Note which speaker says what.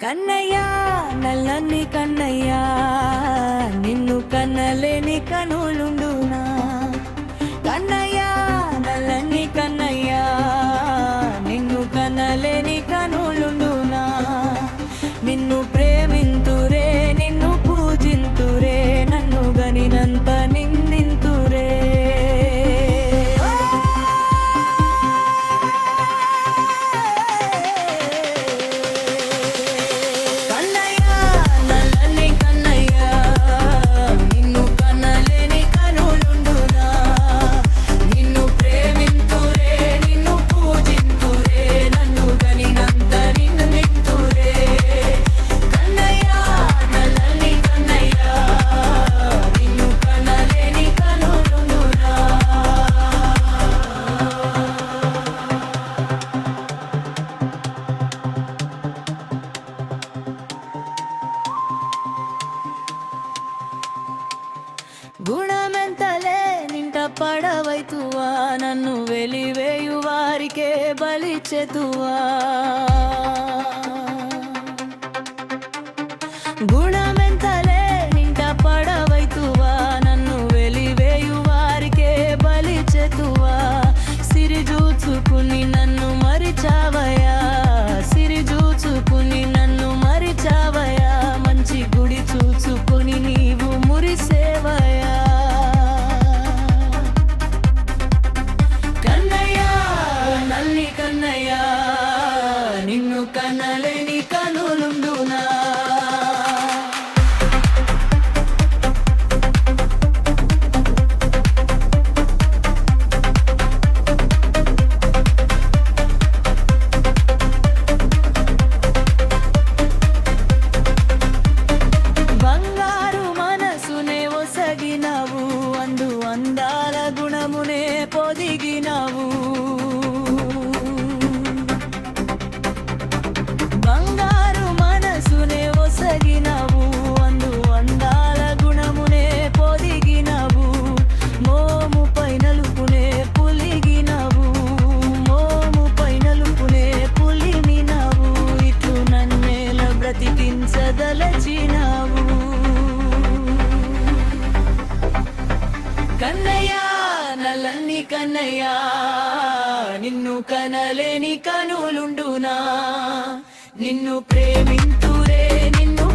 Speaker 1: కన్నయ్యా నల్లన్ని కన్నయ్యా నిన్ను కన్నలేని కనులుండునా? కన్నయ్యా నల్లని కన్నయ్యా నిన్ను కన్నలేని కనులుండునా? నిన్ను ప్రేమింతురే నిన్ను పూజింతురే నన్ను గనినంతని గుణమెంతలే నింట పడవైతువా? నన్ను వెలివేయు వారికే బలిచెతువా కన్నయ్యా నిన్ను కన్నలేని కనులుండునా? కన్నయ్యా నల్లని కన్నయ్యా నిన్ను కనలేని కనులుండునా? నిన్ను ప్రేమింతురే నిన్ను